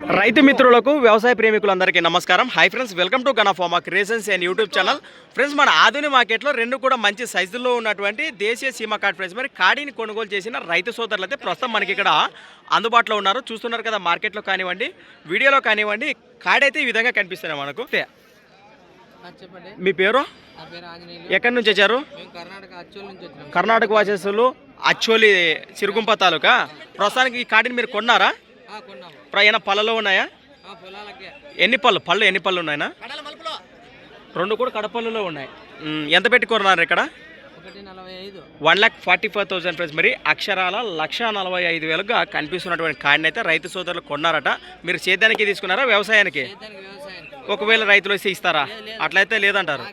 రైతు మిత్రులకు వ్యవసాయ ప్రేమికులందరికీ నమస్కారం. Hi friends welcome to గనాఫామా creations and YouTube channel friends మన ఆధునిక మార్కెట్లో రెండు కూడా మంచి సైజుల్లో ఉన్నటువంటి దేశీయ సీమ కార్డ్ ఫ్రెండ్స్. మరి కాడిని కొనుగోలు చేసిన రైతు సోదరులు అయితే ప్రస్తుతం మనకి ఇక్కడ అందుబాటులో ఉన్నారు. చూస్తున్నారు కదా మార్కెట్లో కానివ్వండి వీడియోలో కానివ్వండి కాడైతే ఈ విధంగా కనిపిస్తున్నాయి మనకు. మీ పేరు? ఎక్కడి నుంచి వచ్చారు? కర్ణాటక వాసస్సులు అచ్చోలి సిరుగుంప తాలూకా? ప్రస్తుతానికి ఈ కాడిని మీరు కొన్నారా? ప్రయాణ పళ్ళలో ఉన్నాయా? ఎన్ని పళ్ళు? పళ్ళు ఎన్ని పళ్ళు ఉన్నాయనా రెండు కూడా కడపల్లులో ఉన్నాయి. ఎంత పెట్టి కొన్నారు ఇక్కడ one lakh forty five thousand price మరి అక్షరాల లక్ష నలభై ఐదు వేలుగా కనిపిస్తున్నటువంటి కాడిని అయితే రైతు సోదరులు కొన్నారట. మీరు సేద్యానికి తీసుకున్నారా వ్యవసాయానికి? ఒకవేళ రైతులు ఇస్తారా? అట్లయితే లేదంటారు.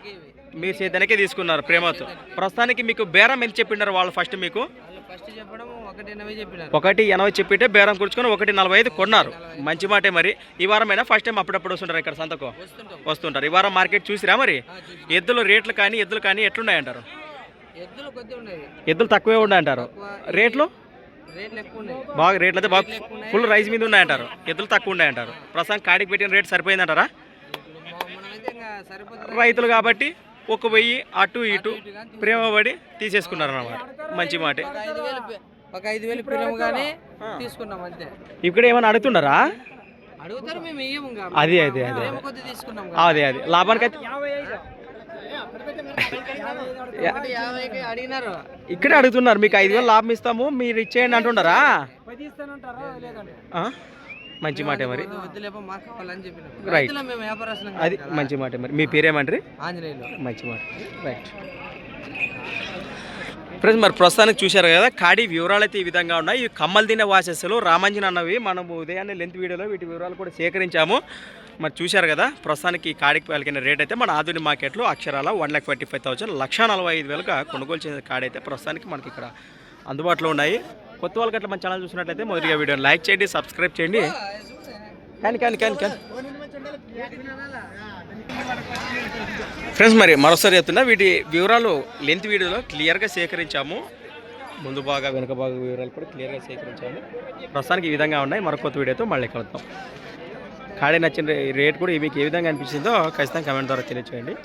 నాకే ఇవి. మీరు సేద్యానికే తీసుకున్నారు ప్రేమతో. ప్రస్తుతానికి మీకు బేరం ఎంత చెప్పినారు వాళ్ళు ఫస్ట్ మీకు? వాళ్ళు ఫస్ట్ చెప్పడం ఒకటి ఎనభై చెప్పితే బేరం కూర్చుకొని ఒకటి నలభై ఐదు కొన్నారు. మంచి మాటే మరి. ఈ వారమైనా ఫస్ట్ టైం అప్పుడప్పుడు వస్తుంటారు ఇక్కడ సంతకు? వస్తుంటాం. వస్తుంటారు. ఈ వారం మార్కెట్ చూసిరా మరి. ఎద్దులు రేట్లు కానీ ఎద్దులు కానీ ఎట్లున్నాయంటారు ఎద్దులు తక్కువే ఉన్నాయంటారు రేట్లు? బాగా రేట్లు అయితే బాగా ఫుల్ రైస్ మీద ఉన్నాయంటారు ఎద్దులు తక్కువ ఉన్నాయంటారు ప్రస్తుతం కాడికి పెట్టిన రేట్ సరిపోయిందంటారా మా- రైతులు కాబట్టి? ఒక వెయ్యి అటు ఇటు ప్రేమ పడి తీసేసుకున్నారు అన్నమాట మంచి మాటే. ఒక ఐదు వేలు పె- ఒక ఐదు వేలు పిల్లము కానీ తీసుకున్నాం అంతే. ఇక్కడ ఏమైనా అడుగుతున్నారా? అడుగుతారు మేము ఇయ్యము ఇంకా. అదే అదే అదే ప్రేమ కొద్ది తీసుకున్నాం అదే అదే. లాభానికి అయితే ఒకటి యాభైకి అడిగినారు. ఇక్కడే అడుగుతున్నారు. మీకు ఐదు వేలు లాభం ఇస్తాము. మీరు ఇచ్చేయండి అంటున్నారా? ఆ? మంచి మాటే మరి. వ్యాపారస్తులం అది. మంచి మాట మరి. మీ పేరేమంటారు? మంచి మాట. రైట్ ఫ్రెండ్స్ మరి ప్రస్తుతానికి చూశారు కదా కాడి వివరాలు అయితే ఈ విధంగా ఉన్నాయి. ఈ కమ్మలు తినే వాసెస్లు రామంజన్ అన్నవి మనం ఉదయాన్నే లెంత్ వీడియోలో వీటి వివరాలు కూడా సేకరించాము. మరి చూశారు కదా ప్రస్తుతానికి ఈ కాడికి పలికిన రేట్ అయితే మన ఆధునిక మార్కెట్లో అక్షరాల one lakh twenty five thousand లక్ష నలభై ఐదు వేలుగా కొనుగోలు చేసిన కాడి అయితే ప్రస్తుతానికి మనకి ఇక్కడ అందుబాటులో ఉన్నాయి. కొత్త వాళ్ళకి అట్లా మన ఛానల్ చూసినట్లయితే మొదటిగా వీడియోని లైక్ చేయండి సబ్స్క్రైబ్ చేయండి. కానీ కానీ కానీ కానీ. ఫ్రెండ్స్ మరి మరోసారి చెప్తున్నా వీటి వివరాలు లెంత్ వీడియోలో క్లియర్గా సేకరించాము. ముందు బాగా వెనుక బాగా వివరాలు కూడా క్లియర్గా సేకరించాము. ప్రస్తుతానికి ఈ విధంగా ఉన్నాయి. మరో కొత్త వీడియోతో మళ్ళీ కలుద్దాం. కాడే నచ్చిన రేట్ కూడా మీకు ఏ విధంగా అనిపించిందో ఖచ్చితంగా కమెంట్ ద్వారా తెలియచేయండి.